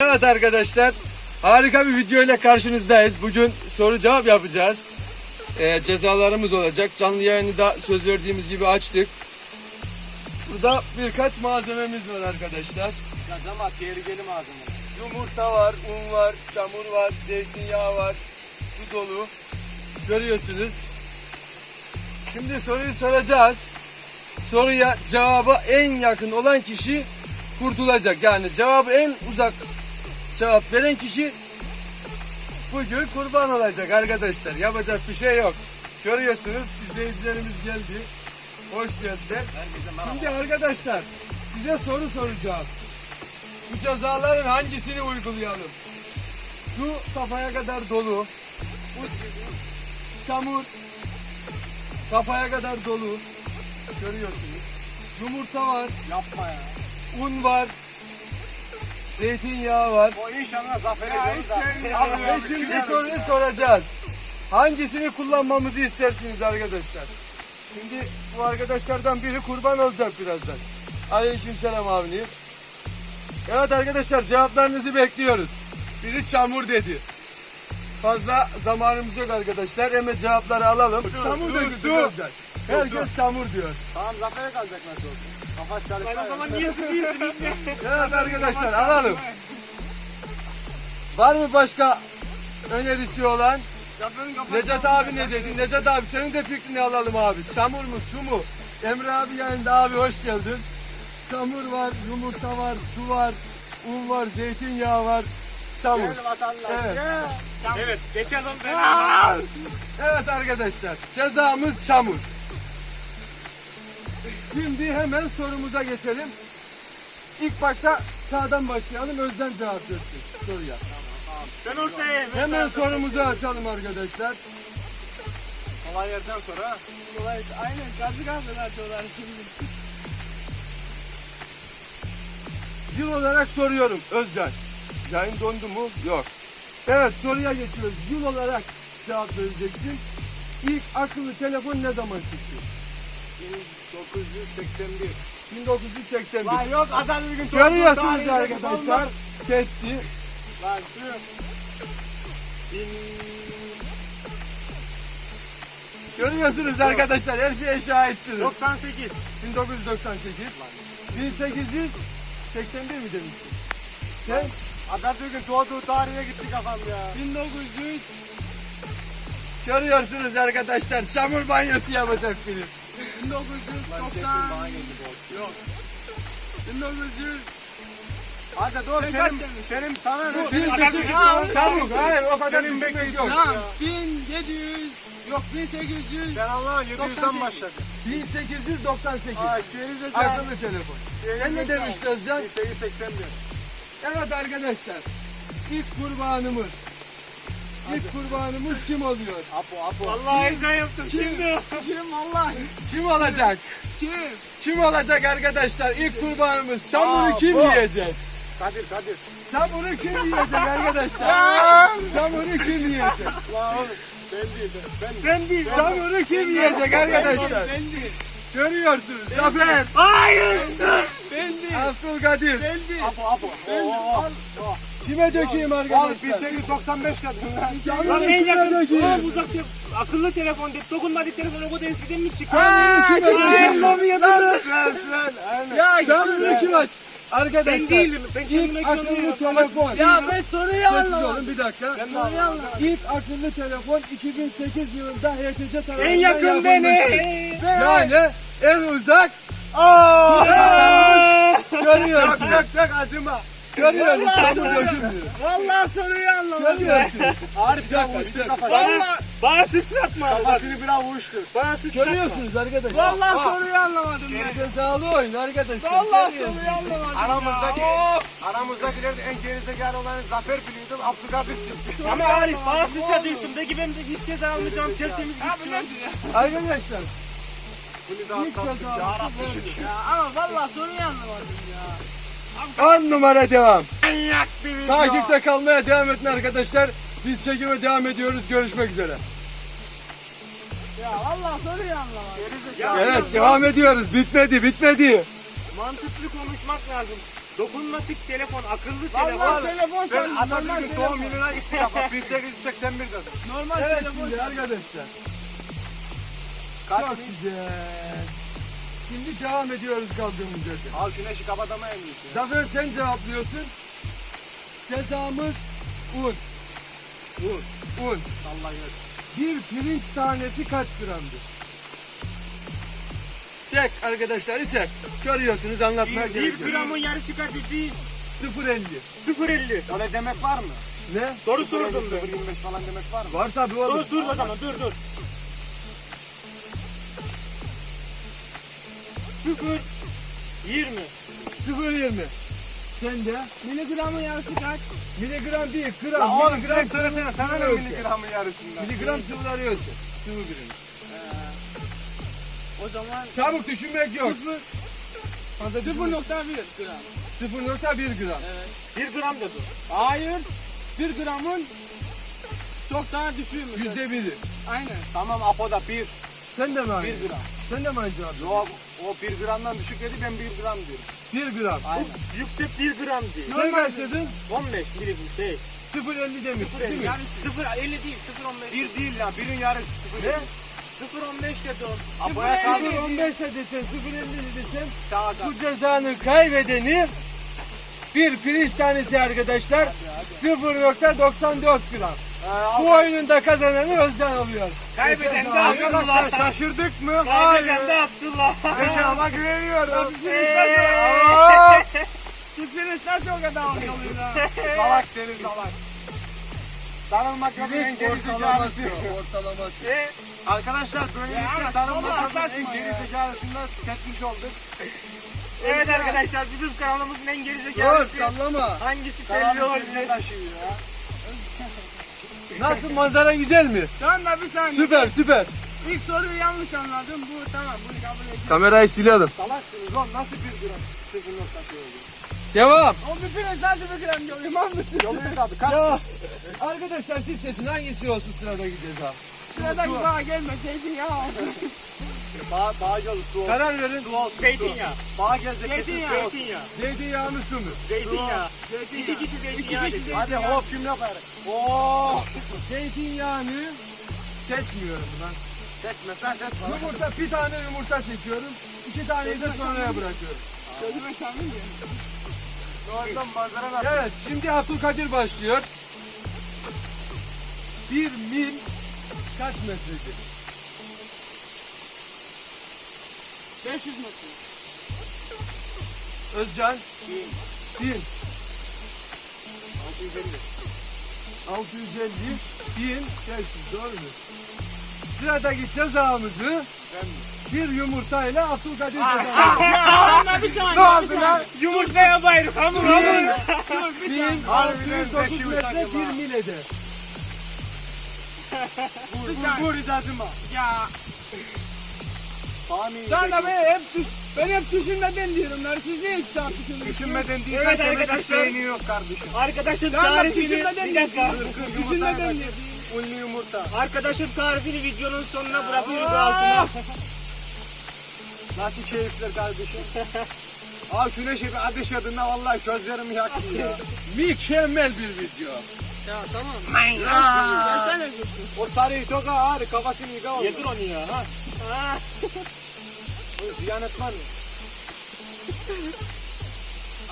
Evet arkadaşlar harika bir video ile karşınızdayız. Bugün soru cevap yapacağız. Ee, cezalarımız olacak. Canlı yayını da söz verdiğimiz gibi açtık. Burada birkaç malzememiz var arkadaşlar. Ama tehlikeli malzeme. Yumurta var, un var, çamur var, zeytinyağı var, su dolu. Görüyorsunuz. Şimdi soruyu soracağız. Soruya cevaba en yakın olan kişi kurtulacak. Yani cevabı en uzak cevap veren kişi bugün kurban olacak arkadaşlar. Yapacak bir şey yok. Görüyorsunuz izleyicilerimiz geldi. Hoş geldiler. Şimdi arkadaşlar size soru soracağım. Bu cezaların hangisini uygulayalım? Su kafaya kadar dolu. Çamur kafaya kadar dolu. Görüyorsunuz. Yumurta var, Yapma ya. un var, zeytinyağı var. O inşallah zafer ederiz. Ve şimdi soruyu soracağız. Hangisini kullanmamızı istersiniz arkadaşlar? Şimdi bu arkadaşlardan biri kurban olacak birazdan. Aleykümselam abini. Evet arkadaşlar cevaplarınızı bekliyoruz. Biri çamur dedi. Fazla zamanımız yok arkadaşlar. Hemen cevapları alalım. çamur su, dedi su. birazdan. Herkes çamur diyor. Tamam zafere kalacak nasıl olsun. Kafa çalışsa. O zaman niye sıkıyorsun? Evet arkadaşlar alalım. Var mı başka önerisi olan? Necat abi ne dedi? Necat abi senin de fikrini alalım abi. Çamur mu su mu? Emre abi yanında abi hoş geldin. Çamur var, yumurta var, su var, un var, zeytinyağı var, çamur. Gel vatandaş. Evet. Gel. Evet, geçen zaman ben Evet arkadaşlar cezamız çamur. Şimdi hemen sorumuza geçelim. İlk başta sağdan başlayalım. Özden cevap versin soruya. Ben ortaya. Hemen sorumuzu açalım arkadaşlar. Kolay yerden sonra. Kolay. Aynen, gazı gazı atıyorlar şimdi. Yıl olarak soruyorum Özcan. Yayın dondu mu? Yok. Evet soruya geçiyoruz. Yıl olarak cevap vereceksin. İlk akıllı telefon ne zaman çıktı? 1981. 1981. Lan yok adam bir gün Görüyorsunuz arkadaşlar. Kesti. Lan şu. Görüyorsunuz arkadaşlar. Her şeye şahitsiniz. 98. 1998. 1881 mi demiştin? Sen Atatürk'ün doğduğu tarihe gitti kafam ya. 1900 Görüyorsunuz arkadaşlar çamur banyosu yapacak biri. 1990 Yok. 1900 Hadi dur Sen Kerim, kaç Kerim sana ne? Atatürk- beşik- Çabuk hayır o kadar Senin düşünmek bekliyorsun. yok. Tamam, 1700 yok 1800 Sen Allah'ın 700'den 98. başladı. 1898 Ay akıllı telefon. Sen ne demiştin Özcan? 1881. Evet arkadaşlar ilk kurbanımız İlk kurbanımız kim oluyor? Apo Apo. Vallahi heyecan yaptım şimdi. Kim vallahi? Kim olacak? Kim? Kim olacak arkadaşlar? İlk kurbanımız. Çamuru kim yiyecek? Kadir Kadir. Çamuru kim yiyecek arkadaşlar? Çamuru kim yiyecek? Lan oğlum ben değil ben. ben. Değil. Çamuru kim yiyecek arkadaşlar? Ben değil. Görüyorsunuz. Zafer, Hayır. Ben değil. Abdülkadir. Ben değil. Apo Apo. Kime dökeyim arkadaşlar? 1895 dedin lan. Lan en yakın. Ulan uzak akıllı telefon dedi. Dokunmadık telefon o kadar eskiden mi çıktı? Çamuru kime dökeyim? Sen sen. Ya Çamuru kim aç? Arkadaşlar. Ben değilim. Ben İlk akıllı telefon. Ya ben soruyu Sessiz olun bir dakika. Soruyu anlamadım. İlk akıllı telefon 2008 yılında HTC tarafından En yakın beni. Yani en uzak Aa! görüyorsunuz. Yak yak acıma. Görüyorsunuz. Çamur dökülmüyor. Vallahi soruyu anlamadım. Görüyorsunuz. Arif ya uçtu kafası. Vallahi bana sıçratma. Kafasını biraz uçtu. Bana sıçratma. Görüyorsunuz arkadaşlar. Vallahi soruyu anlamadım ya. Cezalı oyun arkadaşlar. Vallahi soruyu anlamadım Aramızdaki, aramızdakilerin en gerizekalı olanı Zafer biliyordum. Abdülkadir'sin. Ama Arif bana sıçratıyorsun. Peki ben de hiç ceza almayacağım. Tertemiz gitsin. Arkadaşlar Bunu tatlı. cezalı Ya ama vallahi soruyu anlamadım ya. 10 numara devam. Takipte kalmaya devam edin arkadaşlar. Biz çekime devam ediyoruz. Görüşmek üzere. Ya Allah soruyu anlamadım. Evet devam ediyoruz. Bitmedi bitmedi. Mantıklı konuşmak lazım. Dokunmatik telefon, akıllı Vallahi telefon. telefon ben Atatürk'ün doğum gününe gittik ama 1881 dedim. Normal Evet telefon. şimdi arkadaşlar. Kaç Çok güzel. Şimdi devam ediyoruz kaldığımız yerden. Al güneşi kapatamayın işte. Zafer sen cevaplıyorsun. Cezamız un. Un. Un. Allah yer. Bir pirinç tanesi kaç gramdır? Çek arkadaşlar çek. Görüyorsunuz anlatmaya gerek Bir yok. gramın yarısı kaç değil? 0.50. 0.50. Öyle demek var mı? Ne? Soru sordum ben. 0.25 falan demek var mı? Var tabi oğlum. Dur dur o zaman dur dur. 0 20 0.20. Sen de Miligramın yarısı kaç? miligram değil Ya gram. oğlum miligram direkt söylesene sana ne ölçü. miligramı yarısından. Miligram sıvıları ölçü. Sıvı gram. O zaman Çabuk düşünmek yok. 0.1 gram. 0.1 gram. 1 gram da dur. Hayır. 1 gramın çok daha düşüğü mü? Yüzde biri. Aynen. Tamam Apo'da 1. Sen de mi aynı? 1 gram. Sen de mi aynı cevap? Yok o 1 gramdan düşük dedi ben 1 gram diyorum. 1 gram. Aynen. Yüksek 1 gram değil. Sen kaç dedin? 15 milim şey. 0.50 demiş. 0 değil mi? yani 0 50 değil 0 15. 1 değil ya 1'in yarısı 0. Ne? 0 15 dedi o. Apo'ya Sıfır kaldı. 15 de desen, 0.50 de desen bu cezanın kaybedeni bir pirinç tanesi arkadaşlar 0.94 gram. Ee, Bu oyunun da kazananı Özcan oluyor. Kaybeden de Arkadaşlar Abdullah. şaşırdık mı? Kaybeden de Hayır. Abdullah. Hocama güveniyorum. Tipiniz nasıl o kadar oluyor lan? Salak seni salak. Darılmak yok en Pirinç gerizekalısı. ortalaması. E, Arkadaşlar böylelikle darılmak yok en saçma ya. gerizekalısından seçmiş olduk. Evet arkadaşlar bizim kanalımızın en Dur gerizekalısı sallama. hangisi belli Karanlık oldu. birbirine taşıyor ya. Nasıl manzara güzel mi? Tamam da bir saniye. Süper süper. İlk soruyu yanlış anladım. Bu tamam bunu kabul ediyorum. Kamerayı silelim. Salaksınız oğlum nasıl bir gram? Sıfır nokta. Devam. O bir pires nasıl bir gram diyor imam mısın? Abi kaç? Ya arkadaşlar siz seçin hangisi olsun sıradaki ceza. Sıradaki bana gelmeseydin ya. Bağ, bağ yolu su olsun. Karar verin. Su olsun. Zeytinyağı. Su. Bağ gelecek kesin Zeytinyağı. su olsun. Zeytinyağı. Zeytinyağı mı su mu? Zeytinyağı. İki kişi zeytinyağı. İki kişi dedi. Hadi hop cümle koyarız. Oo. Zeytinyağını seçmiyorum lan. Seçmesen seçme. Yumurta bir tane yumurta seçiyorum. İki taneyi de sonraya bırakıyorum. Sözüme şamil diyor. Oradan manzara nasıl? Evet şimdi Abdülkadir başlıyor. Bir mil kaç metredir? 500 metre. Özcan? Bin. 650. 650. Bin. 500 doğru mu? Sıradaki cezamızı bir yumurtayla Abdülkadir cezamızı. Ama bir saniye. Ne oldu lan? Yumurtaya bayır. Hamur hamur. Bin Harbiden 609 beş yumurta metre gibi bir mil eder. Vur vur vur Sen de edecek. ben hep düş, ben hep düşünmeden diyorum. lan. Siz niye iki saat düşünüyorsunuz? Düşünmeden değilsen Evet arkadaşlar. şeyini yok kardeşim. Arkadaşın şey tarifini düşünmeden bir dakika. Düşünmeden Unlu yumurta. Arkadaşın tarifini videonun sonuna bırakıyoruz altına. Nasıl keyifler kardeşim. Abi güneş bir ateş adında vallahi gözlerim yaktı ya. Mükemmel bir video. Ya tamam. Kaç tane diyorsun? O sarıyı çok ağır kafasını yıka oldu. Yedir onu ya. Ha. Ha. O ziyan etmez mi?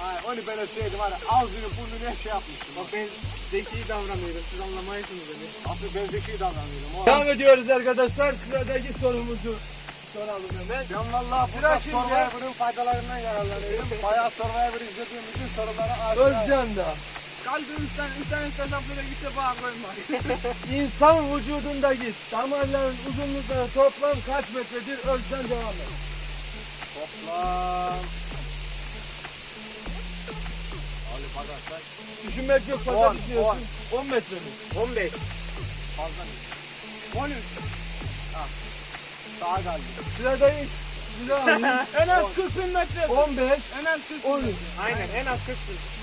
Ay onu ben ötseydim var ya ağzını burnunu her şey yapmıştım. Bak ben zeki davranıyorum. Siz anlamayısınız beni. Aslında ben zeki davranıyorum. O Devam ediyoruz arkadaşlar. Sıradaki sorumuzu soralım hemen. Ben valla burada şimdi- Survivor'ın faydalarından yararlanıyorum. Bayağı Survivor izlediğim için sorulara aşinayım. Özcan da. Kaldı üç tane, üç tane hesaplara gitse bana koyma. İnsan vücudundaki damarların uzunlukları toplam kaç metredir? Özcan devam et. Toplam. Ali bakarsak Düşünmek yok fazla On, düşünüyorsun. 10 metre mi? 15. fazla değil. 13. Ha. Sağa geldi. Sıradayız. Alayım. En az 40 bin metre. 15, En az 40 bin 13. metre. Aynen en az 40 bin.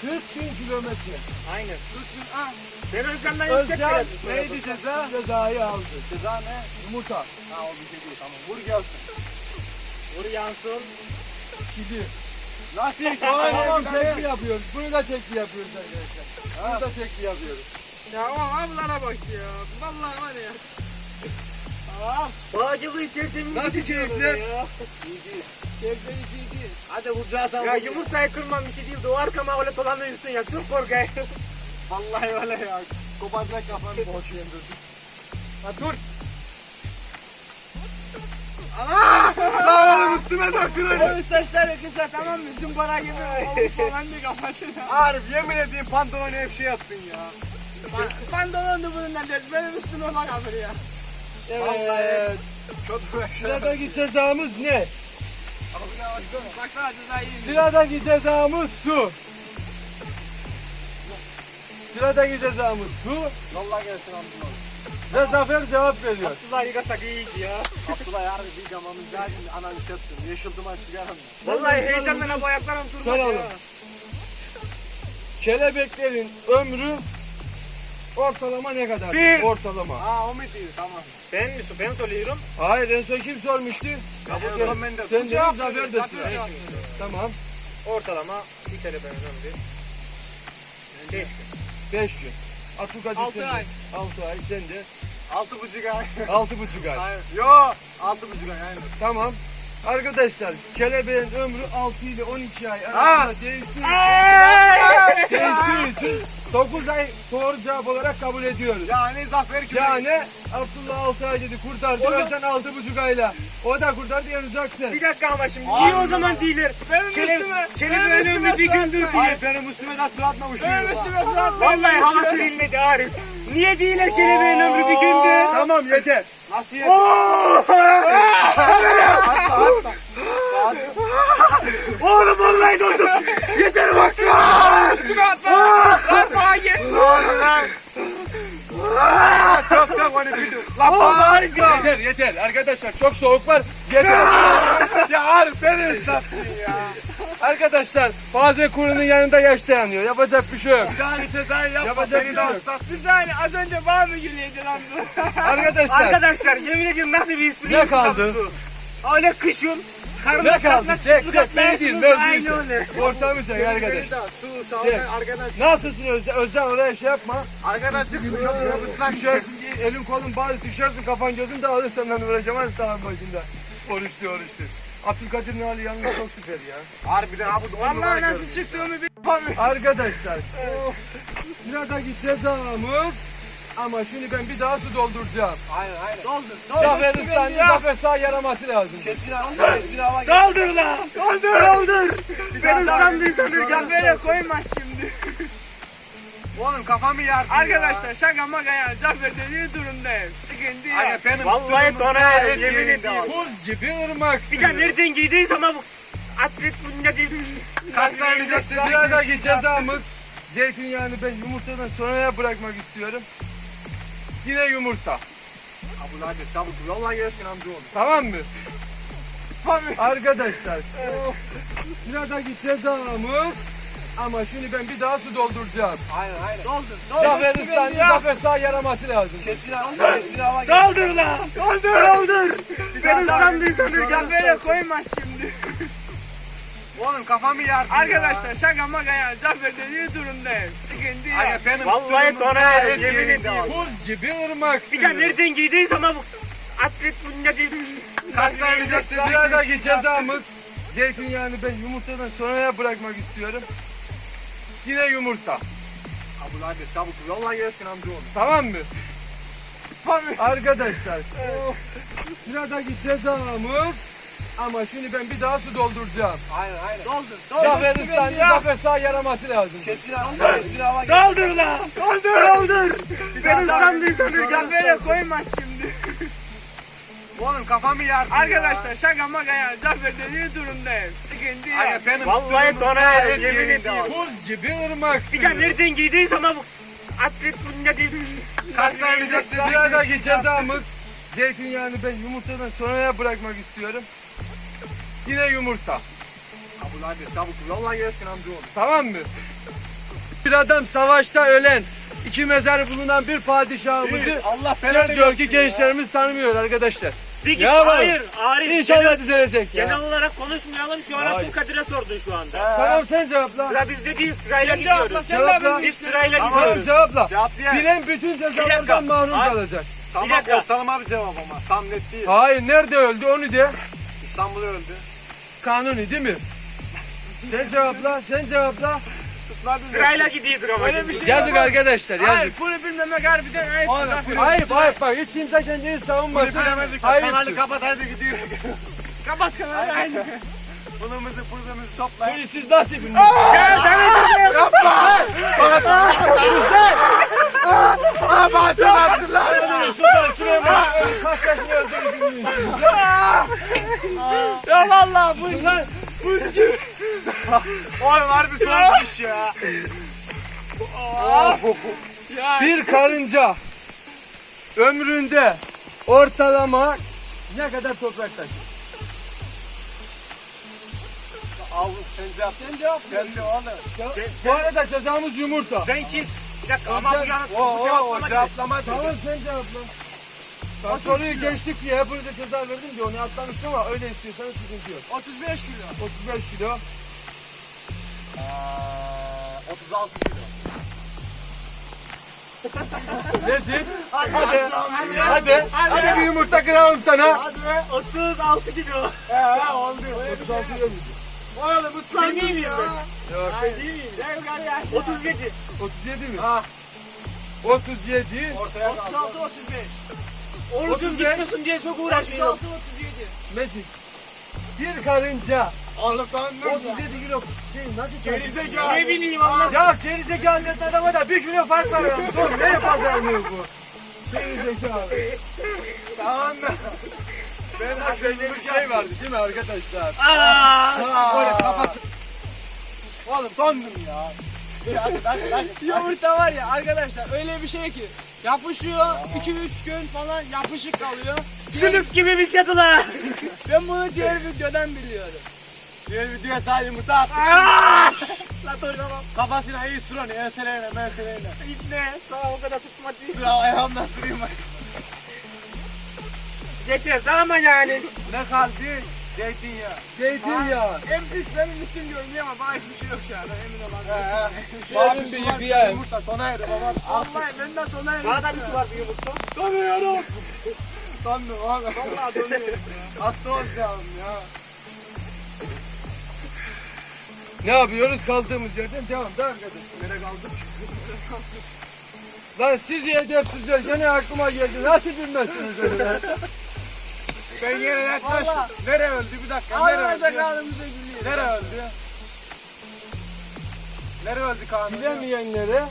40 bin kilometre. Aynen. 40 bin. Ah. Ben Özcan'dan yüksek Özcan verelim. neydi ceza? Cezayı aldı. Ceza ne? Yumurta. Ha o bir şey değil tamam. Vur gelsin. Vur yansın. Gibi. Nasıl? Tamam tekli yapıyoruz. Bunu da tekli yapıyoruz arkadaşlar. Bunu da tekli yapıyoruz. Ya o ablara bak ya. Vallahi var ya. Ah. Bağcılı içersin. Nasıl keyifli? Keyifleri ciddi. Hadi vuracağız ama. Ya yumurtayı kırmam bir şey değil. de O arkama öyle dolanıyorsun ya. Çok korkayım. Vallahi öyle ya. Kopacak kafanı boş yendirdim. Ha dur. Aa! Lan oğlum üstüme döktün Onun saçları kısa tamam mı? Zımbara gibi olmuş falan bir kafasına. Arif yemin edeyim pantolonu hep şey yaptın ya. Pantolondu bununla der. Benim üstüme bak ya. Evet. Çok Sıradaki cezamız ne? Sıradaki cezamız su. Sıradaki cezamız su Vallahi gelsin Abdullah. ve Zafer cevap veriyor. Abdullah yıkasak iyiydi ya. Abdullah yarın bir camamız şimdi analiz yapsın. Yeşil duman çıkarım. Vallahi heyecandan bu ayaklarım durmadı Soralım. Kelebeklerin ömrü ortalama ne kadar? Bir. Ortalama. Aa o mu diyor tamam. Ben mi? Ben soruyorum. Hayır en son kim sormuştu? Ya bu son ben de. Sen de Zafer de sıra. Tamam. Ortalama bir kere ben önemli. Beş. 5 gün. Abdülkadir Altı sen de. ay. 6 ay sen de. Altı buçuk ay. 6,5 ay. Hayır. Yo. Altı buçuk ay aynen. Tamam. Arkadaşlar kelebeğin ömrü 6 ile 12 ay arasında değiştiği için, değiştiği için 9 ay doğru cevap olarak kabul ediyoruz. Yani zafer gibi. Yani Abdullah 6 ay dedi kurtardı O sen 6,5 ayla. O da kurtardı yazacaksın. Bir dakika ama şimdi. Niye o zaman değiller? Benim Kele, üstüme. ömrü üstüme bir gündür diye. Benim üstüme de sıratma uçuyor. Benim üstüme sıratma. Vallahi hava serilmedi Arif. Niye değiller kelebeğin ömrü bir gündür? Tamam yeter. Nasıl ya? Oğlum vallahi durdum. Yeter bak. Üstüme atma. Lan gel. Çok çok onu bildim. Lan Arif ya. Yeter yeter. Arkadaşlar çok soğuk var. Yeter. Ya Arif beni ıslattın ya. Arkadaşlar bazen kurunun yanında yaş dayanıyor. Yapacak bir şey yok. Bir daha hiç cezayı yapma. Yapacak bir şey yok. Bir saniye az önce bana mı gülüyordu lan bu? Arkadaşlar Arkadaşlar yemin ediyorum nasıl bir espri Ne kaldı? Öyle kışın. Ne kaldı? arkasına Çek çek beni değil atlayarsınız, mevzuyu Aynı öyle. çek. Ortamı çek arkadaş. Su sağ Çek. arkadan Nasılsın Özcan? Özcan oraya şey yapma. Arkadan çık. Çok ıslak Düşersin elin kolun bari düşersin kafan gözün dağılır senden uğraşamaz dağın başında. Oruçlu oruçlu. Abdülkadir'in hali yalnız çok süper ya. Harbiden abi on Vallahi numara nasıl gördüm. çıktığımı bir Arkadaşlar sıradaki cezamız ama şimdi ben bir daha su dolduracağım. Aynen aynen. doldur. Zafer ıslandı, Zafer sağ yaraması lazım. Kesin hava. Kesin hava. Doldur lan. Doldur doldur. Ben ıslandıysam Zafer'e koyma şimdi. Oğlum kafamı yardın Arkadaşlar şaka maka yani Zafer dediği durumdayım. Sıkıntı ya. yok. benim Vallahi dona yemin ediyorum. Buz gibi ırmak Bir de nereden giydiysem ama bu atlet bu ne değil. Kaslarını Sıradaki cezamız zeytinyağını ben yumurtadan sonraya bırakmak istiyorum. Yine yumurta. Abul hadi çabuk yolla gelsin amcaoğlu. Tamam mı? Arkadaşlar sıradaki cezamız ama şimdi ben bir daha su dolduracağım. Aynen aynen. Doldur. Doldur. Zafer yok. Zafer sağ yaraması lazım. Kesin hava. Kesin hava. Doldur lan. Doldur doldur. Ben ıslandıysam Zafer'e koyma şimdi. Oğlum kafamı yardın Arkadaşlar şaka maka yani Zafer dediği durumdayım. Sıkıntı. Aynen benim Vallahi dona yemin ediyorum. Buz gibi ırmak Bir de nereden giydiysem ama bu atlet bu ne değil. Kaslarını Sıradaki cezamız zeytinyağını ben yumurtadan sonraya bırakmak istiyorum. Yine yumurta. Abul hadi çabuk yolla gelsin amcaoğlu. Tamam mı? Arkadaşlar sıradaki cezamız ama şimdi ben bir daha su dolduracağım. Aynen aynen. Doldur. Doldur. Zafer ıslandı. Zafer sağ yaraması lazım. Kesin hava. Kesin hava. Doldur lan. Doldur doldur. Ben ıslandıysam Zafer'e koyma şimdi. Oğlum kafamı yardın Arkadaşlar şaka maka yani Zafer dediği durumdayım. Sıkıntı. Aynen benim Vallahi dona yemin ediyorum. Buz gibi ırmak Bir de nereden giydiysem ama bu atlet bu ne değil. Kaslarını Sıradaki cezamız zeytinyağını ben yumurtadan sonraya bırakmak istiyorum. yine yumurta. Kabul hadi çabuk yolla gelsin amcaoğlu. Tamam mı? Bir adam savaşta ölen, iki mezarı bulunan bir padişahımızı Allah diyor ki gençlerimiz tanımıyor arkadaşlar. Bir Ya bak. hayır, Arif. İnşallah genel, düzelecek ya. genel olarak konuşmayalım. Şu an Hayır. Abdülkadir'e sordun şu anda. Tamam sen cevapla. Sıra bizde değil, sırayla Sen cevapla, gidiyoruz. sen Cevapla. Biz sırayla Tamam gidiyoruz. cevapla. Cevap diye. Bilen bütün Bir cezalardan mahrum Hayır. kalacak. Tamam dakika. ortalama bir cevap ama. Tam net değil. Hayır nerede öldü onu de. İstanbul'da öldü. Kanuni değil mi? Sen cevapla, sen cevapla. Sırayla gidiyordur ama Öyle bir şey Yazık arkadaşlar Hayır yazık. bunu bilmemek harbiden ayıp. Oğlum, bunu- Ayıp ayıp bak hiç kimse kendini savunmasın. Bilemedik. Ayıptır. Kanalı kapat hadi gidiyoruz. Kapat kanalı aynı. Bunumuzu puzumuzu toplayın. Bunu siz nasıl bildiniz? Aa bahçe attılar. Sultan Süleyman kaç yaşında öldüğünü Ya vallahi bu insan Oğlum harbi tuhafmış ya. ya Bir karınca ömründe ortalama ne kadar toprak taşır? Al sen cevap. Sen cevap. Sen de oğlum. Bu arada cezamız yumurta. Sen kim? Bir dakika ama bu yana O o o cevaplama cevaplama. Tamam sen cevapla. Ben soruyu geçtik diye hepinize ceza verdim diye onu atlamıştım ama öyle istiyorsanız sıkıntı yok. 35 kilo. 35 kilo. Aa, 36 kilo. Nesin? Hadi. Hadi. Hadi bir yumurta kıralım sana. Hadi be. 36 kilo. He he oldu. 36 kilo. Oğlum ıslandım Eminim ya. Yok. 37. 37 mi? Ha 37. ortaya kaldı. 36 35. Orucum 35. gitmesin diye çok uğraşıyorum. 36 37. Metin. Bir karınca Allah'tan ne 37 kilo şey nasıl Gerizekalı. Ne bileyim Allah. Ya gerizekalı dedi adama da bir kilo fark var ya. Dur ne pazarlıyor bu? Gerizekalı. Tamam mı? Ben Bak böyle bir şey vardı değil mi arkadaşlar? Aa! Böyle kapat. Oğlum dondum ya. Yumurta var ya arkadaşlar öyle bir şey ki yapışıyor 2-3 gün falan yapışık kalıyor. Sülük gibi bir şey la. Ben bunu diğer videodan biliyorum. Diğer videoya sadece yumurta at. La tamam. Kafasına iyi sür onu. Enseleyle menseleyle. İbne. Sana o kadar tutmadı. Dur ayağımdan süreyim bak. Yeter tamam yani. Ne kaldı? Zeytinyağı. Zeytinyağı. En pis benim üstüm diyorum ya ama bana hiçbir şey yok şu anda emin He olabilirim. he. Şu elim bir yıkayayım. Yumurta sona eri baba. Vallahi benden sonra Bana da bir su var bir yumurta. Donuyorum. Dondum oğlum. Vallahi donuyorum. Hasta olacağım ya. Ne yapıyoruz kaldığımız yerden devam da arkadaşlar. Nereye kaldık? Lan siz edepsizler gene aklıma geldi. Nasıl bilmezsiniz öyle ya? Ben yine yaklaş. Nereye öldü bir dakika? Nereye öldü? halimize gülüyor. Nereye öldü? Nereye öldü Kaan? Bilemeyenlere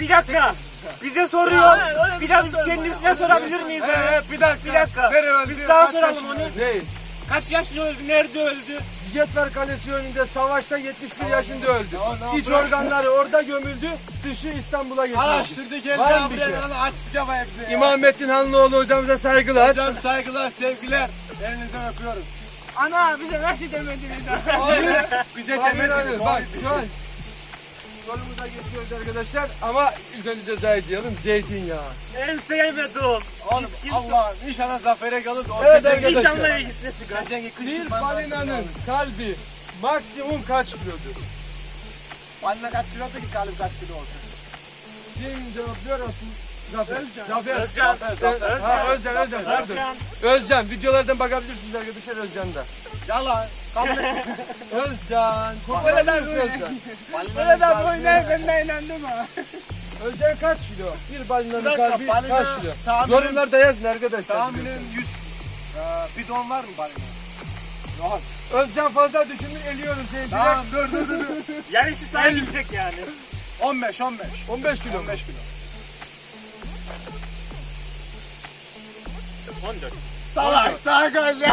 Bir dakika. Bize soruyor. Bir şey daha biz kendisine ya. sorabilir miyiz? Ee, bir dakika. Bir dakika. Nereye öldü? Biz daha soralım onu. ne? Kaç yaşında öldü? Nerede öldü? Zigetver Kalesi önünde savaşta 71 yaşında öldü. İç organları orada gömüldü. Dışı İstanbul'a getirildi. Araştırdı geldi Var mı bir şey? Artistik yapaya bize ya. İmamettin Hanlıoğlu hocamıza saygılar. Hocam saygılar, sevgiler. Elinizden öpüyoruz. Ana bize nasıl demediniz bize demediniz. Bak şu an Yolumuza geçiyoruz arkadaşlar ama ilk önce cezayı diyelim zeytinyağı. En sevmediğim. Oğlum Allah inşallah zafere o Evet arkadaşlar. İnşallah ilgisine çıkar. Bir balinanın kalbi maksimum kaç kilodur? Balina kaç kilo da ki kalbi kaç kilo olsun? Kim cevaplıyor olsun? Zafer. Zafer. Özcan. Ha, Özcan, Özcan. Pardon. Özcan. Özcan. Videolardan bakabilirsiniz arkadaşlar Özcan'da. Kabul Özcan. Der Özcan. Bu oynar ben de inandım ha. Özcan kaç kilo? Bir balinanın kalbi kaç kilo? tahminim- Yorumlarda yazın arkadaşlar. Tahminim 100 ee, bidon var mı balina? Yok. Özcan fazla düşünür eliyoruz seyirciler. Tamam dur dur dur. dur. Yarısı sayabilecek yani. 15 15. 15 kilo. 15 kilo. 14. Salak salak öldü.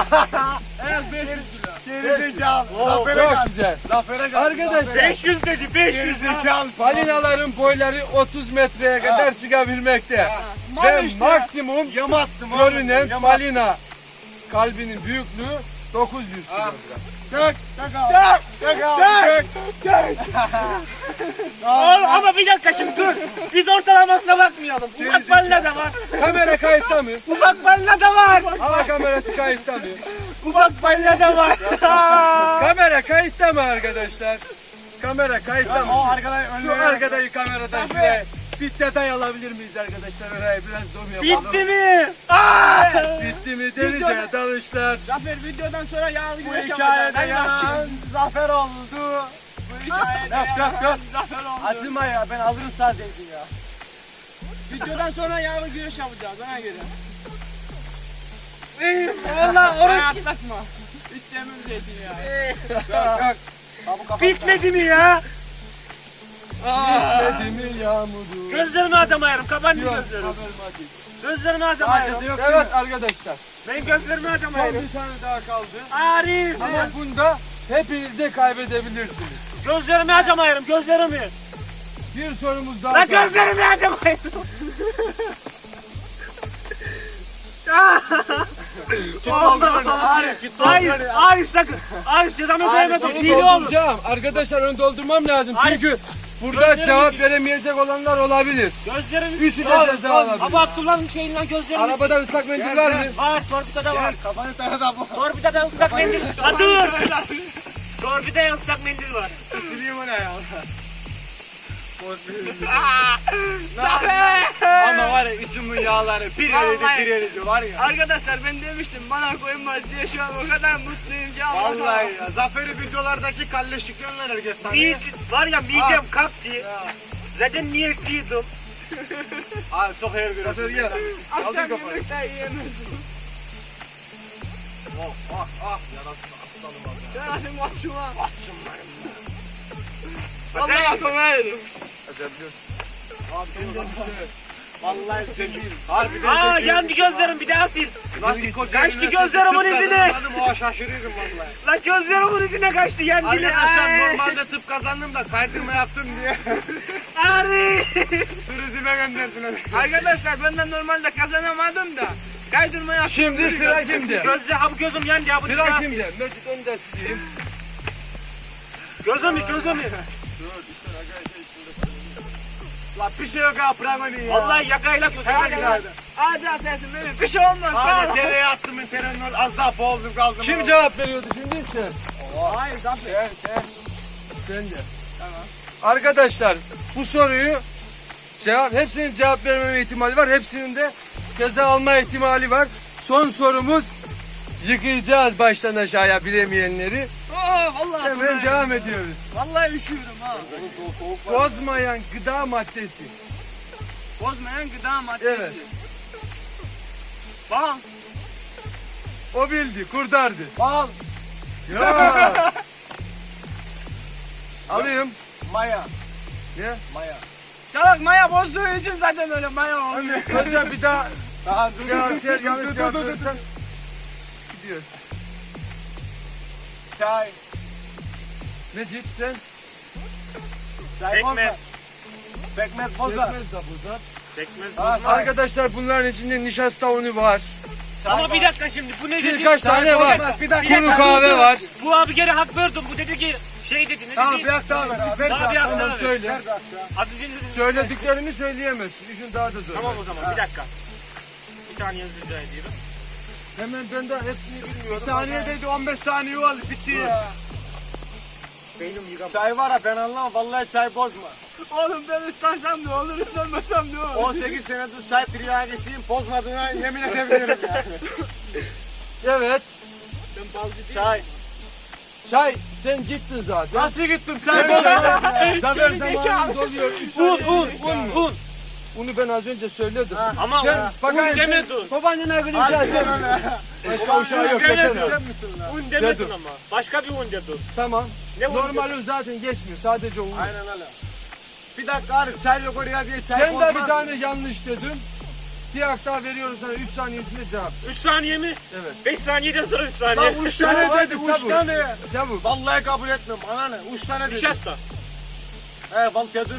En az 500 kilo. Geri zekalı. Oo, Zafere Çok kal. güzel. Zafere kal. Arkadaşlar, zafere. 500 dedi Geri 500. zekalı. Balinaların boyları 30 metreye kadar çıkabilmekte. Mal Ve işte. maksimum Yamattım oğlum. görünen yamattım. balina kalbinin büyüklüğü 900 kilogram. Dök, dök abi. Dök abi, dök. Oğlum ama bir dakika şimdi dur. Biz ortalamasına bakmayalım. Ufak balina da var. Kamera kayıtta mı? Ufak balina da var. Hava kamerası kayıtta mı? Ufak balina da var. Kamera kayıtta mı arkadaşlar? Kamera kayıtta mı? O arkadaş Şu arkadaki kameradan şuraya bir detay alabilir miyiz arkadaşlar? Oraya biraz zoom yapalım. Bitti mi? Aa! Bitti mi? Denize dalışlar. Zafer videodan sonra yağlı Bu güreş hikayede yanan zafer oldu. Bu hikayede Yok, yok, yanan yok. Zafer oldu. Acıma ya ben alırım sadece ya. Videodan sonra yağlı güreş yapacağız ona göre. Valla Bana orası. atlatma. Hiç sevmem zeytinyağı. Yok yok. Bitmedi mi ya? Bitmedi mi yağmuru? Gözlerimi açamayarım. Kapandı Yok, gözlerim. Gözlerimi Sadece açamayarım. yok. Evet arkadaşlar. Ben gözlerimi Son açamayarım. bir tane daha kaldı. Arif. Ama bunda hepiniz de kaybedebilirsiniz. Gözlerimi açamayarım. Gözlerimi. Bir sorumuz daha La gözlerimi açamayarım. Arif Hayır, Arif sakın. Arif cezamı. Onu Hile olur. dolduracağım. Arkadaşlar onu doldurmam lazım. Hayır. Çünkü burada Gözlerimi cevap veremeyecek olanlar olabilir. Gözlerimi Üçü de Al, ceza al. alabilir. Ama Abdullah'ın şeyinden gözlerimi Arabada ıslak mendil var mı? Var, torpidoda var. Kafanı tane daha bu. Torpidoda ıslak mendil. Ha dur. Torpidoda ıslak mendil var. Sileyim onu ya. Zafer! Ama var ya içimin yağları bir eridi Vallahi. bir eridi var ya. Arkadaşlar ben demiştim bana koymaz diye şu an o kadar mutluyum ki Allah'ım. Vallahi ya. Zafer'i videolardaki kalleşliklerle herkes sanıyor. Mide, var ya midem kalktı. Zaten niyetliydim. Abi çok hayır Zafer görüyorsun. gel. Akşam Kaldır kafanı. yemek de yiyemez. Oh ah ah yarattın aslanım abi. Yarasın mahşuma. Vallahi komayırım. Vallahi zengin. Harbiden Aa zengin. yandı gözlerim bir daha sil. Nasıl koca Kaçtı eline gözlerimin tıp içine. kazanmadım, O şaşırırım vallahi. La gözlerimin içine kaçtı yandı. Arkadaşlar normalde tıp kazandım da kaydırma yaptım diye Arif. turizme gönderdiler. Arkadaşlar ben de normalde kazanamadım da. Kaydırma yaptım. Şimdi sıra kimde? Gözle ha bu gözüm bu bir Sıra kimde? Mecit onu da sileyim. Gözüm gözüm. La bir şey yok ya bırak onu ya. Vallahi yakayla yandı. hadi. Ağaca sensin benim. Bir şey olmaz. Abi dereye attım terenin az daha boğuldum kaldım. Kim cevap veriyordu şimdi sen? Hayır Zafer. Sen, sen. Sen de. Tamam. Arkadaşlar bu soruyu cevap hepsinin cevap vermeme ihtimali var. Hepsinin de ceza alma ihtimali var. Son sorumuz yıkayacağız baştan aşağıya bilemeyenleri. Oo vallahi. Hemen devam ediyoruz. Vallahi üşüyorum ha. Bozmayan gıda maddesi. Bozmayan gıda maddesi. Evet. Bal. O bildi, kurtardı. Bal, Ya. Alayım. maya, Ne? maya. Salak maya bozduğu için zaten öyle maya oldu. Hocam bir daha Daha dur cevap dur dur gidiyoruz. Çay, Mecit sen? çay Pekmez. Pekmez bozar. Pekmez de bozar. Pekmez bozmaz. Arkadaşlar bunların içinde nişasta unu var. Ama bir dakika şimdi bu ne dedi? Birkaç tane var. bozmaz, bir dakika. Kuru kahve var. Bu abi geri hak verdim. Bu dedi ki şey dedi ne Tamam dedi? bir dakika daha ver abi. Ver Daha bir dakika. dakika Tamam ver. söyle. Ver dakika. Az önce. Söylediklerini söyleyemezsin. İşin daha da zor. Tamam o zaman bir dakika. Bir saniye rica ediyorum. Hemen ben de hepsini bilmiyorum. Bir saniye dedi 15 saniye oldu bitti ya. Beynim yıkam. Çay var ha ben anlamam vallahi çay bozma. Oğlum ben ıslansam ne olur ıslanmasam ne olur. 18 senedir çay triyagesiyim bozmadığına yemin edebilirim yani. Evet. Çay. Çay sen gittin zaten. Nasıl gittim çay bozma. Zafer zamanın doluyor. Üç Un un un un. Bunu ben az önce söyledim. Ama Sen un bakayım sen demedin. babaannene güleceğim. Başka uşağı yok Sen desene. Un demedin ama. Başka bir un dedin. Tamam. Ne un Normal un zaten geçmiyor. Sadece un. Aynen öyle. Bir dakika abi çay yok oraya diye çay Sen de bir tane yanlış dedin. Bir hak daha veriyorum sana 3 saniye içinde cevap. 3 saniye mi? Evet. 5 saniyeden sonra 3 saniye. Lan uç tane Hadi dedi uç çabuk. tane. Çabuk. Vallahi kabul etmem. Bana ne? Uç tane dedi. Nişasta. He bal. Dedim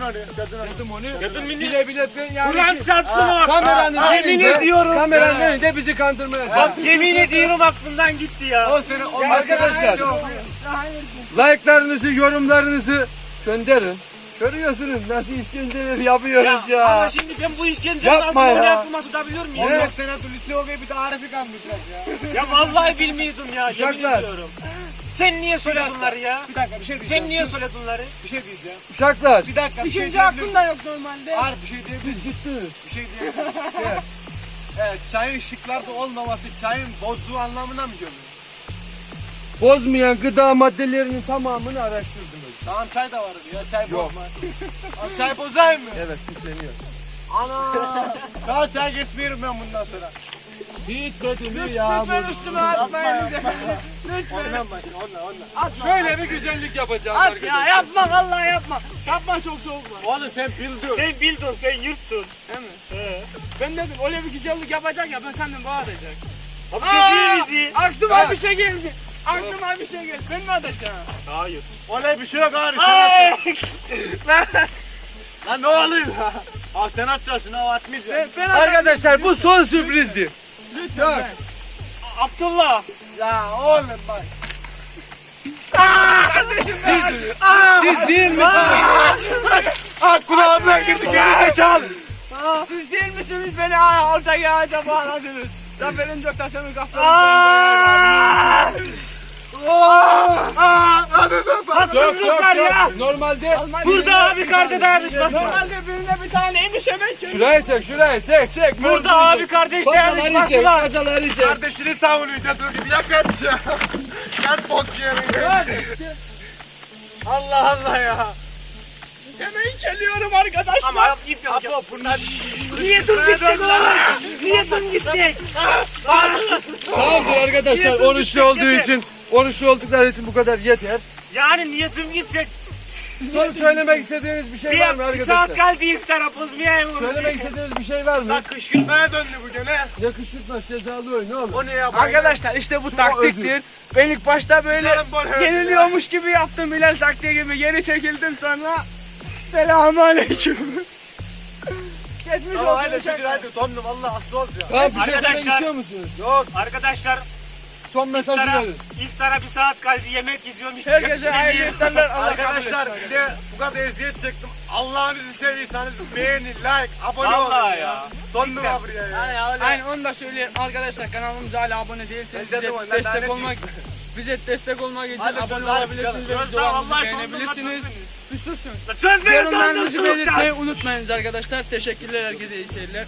onu. Kadın beni- Bile bile ben yani Kur'an ki- çarpsın o. kameranın Aa, yemin ediyorum. kameranın önünde bizi kandırmaya Bak yemin ediyorum aklımdan gitti ya. O seni o Arkadaşlar like'larınızı, yorumlarınızı gönderin. Görüyorsunuz nasıl işkenceler yapıyoruz ya. Ama şimdi ben bu işkencenin Yapma altını ya. aklıma tutabiliyor muyum? 15 sene lise okuyor bir de Arif'i kandıracak ya. Ya vallahi bilmiyordum ya. Yemin ediyorum. Sen niye söyledin bunları ya? Bir dakika bir şey diyeceğim. Sen niye söyledin bunları? Bir şey diyeceğim. Uşaklar Bir dakika bir şey İkinci diyebilir da yok normalde. Arif bir şey diyebilir siz gittiniz. Bir şey diyebilir Evet. Evet, çayın şıklarda olmaması çayın bozduğu anlamına mı geliyor? Bozmayan gıda maddelerinin tamamını araştırdınız. Tamam çay da var ya çay bozma. Aa, çay bozayım mı? Evet pisleniyor. Ana. Daha çay geçmiyorum ben bundan sonra. Bitmedi mi ya? Lütfen üstüme atmayın. Lütfen. Ondan başla ondan ondan. Şöyle bir güzellik yapacağız At arkadaşlar. ya yapma vallahi yapma. Yapma çok soğuk var. Oğlum sen bildin. Sen bildin, sen yırttın. Değil mi? Ben dedim öyle bir güzellik yapacak ya ben senden bağıracak. Abi şey bizi. Aklıma Ha. bir şey geldi. Aklıma bir şey geldi. Ben mi atacağım? Hayır. Olay bir şey yok Arif. Sen at. Lan ne oluyor ya? Aa sen atacaksın o atmayacak. Ben. Arkadaşlar bu son sürprizdi. Lütfen. ben. Abdullah. Ya oğlum bak. Kardeşim Siz, siz değil misiniz? Aa kulağımdan girdi geri zekalı. Siz değil misiniz beni ha, ortaya ağaca bağladınız? Ya benim çok da senin kafanı Dur. Haksızlıklar ya. Normalde Burada abi kardeş dayanışması var. Normalde birine bir tane emiş emek şuraya çek, şuraya çek, çek. Burada abi kardeş dayanışması çek, var. bacaları çek. Kardeşini savunuyor dur gibi yak et ya. Gel bok yerin. Hadi. Allah Allah ya. Emeği çeliyorum arkadaşlar. Ama ip yok. Apo bunlar Niyetim gidecek oğlum. Niyetim gidecek. Tamamdır arkadaşlar. Niyetim Oruçlu gidecek, olduğu için, oruçlu oldukları için bu kadar yeter. Yani niyetim gidecek. Son söylemek istediğiniz bir şey var mı Bir, bir saat arkadaşlar? kaldı iftara bozmaya Söylemek istediğiniz bir şey var mı? Lan kışkırtmaya döndü bu gene. Yakışıkmaz cezalı oyun oğlum. O ne ya? Arkadaşlar işte bu taktiktir. Ben ilk başta böyle Yarın bol yeniliyormuş gibi yaptım Bilal taktiği gibi geri çekildim sonra Selamun Aleyküm. Geçmiş Tamam olsun. uşaklar. şükür haydi dondum valla hasta olacağım. Tamam bir şey demek Arkadaşlar- istiyor musunuz? Yok. Arkadaşlar Son mesajı iftara, verin. iftara bir saat kaldı yemek yiyeceğim. Herkese hayırlı iftarlar. Allah Arkadaşlar bir de bu kadar eziyet çektim. Allah'ınızı seviyorsanız beğenin, like, abone olun Vallahi ya. Dondum buraya ya. Hani öyle. Aynen onu da söyleyelim arkadaşlar kanalımıza hala abone değilseniz bize destek olmak bize destek olmak için Hadi abone olabilirsiniz ve videolarımızı beğenebilirsiniz. Bir susun. Yorumlarınızı belirtmeyi unutmayınız arkadaşlar. Teşekkürler herkese iyi seyirler.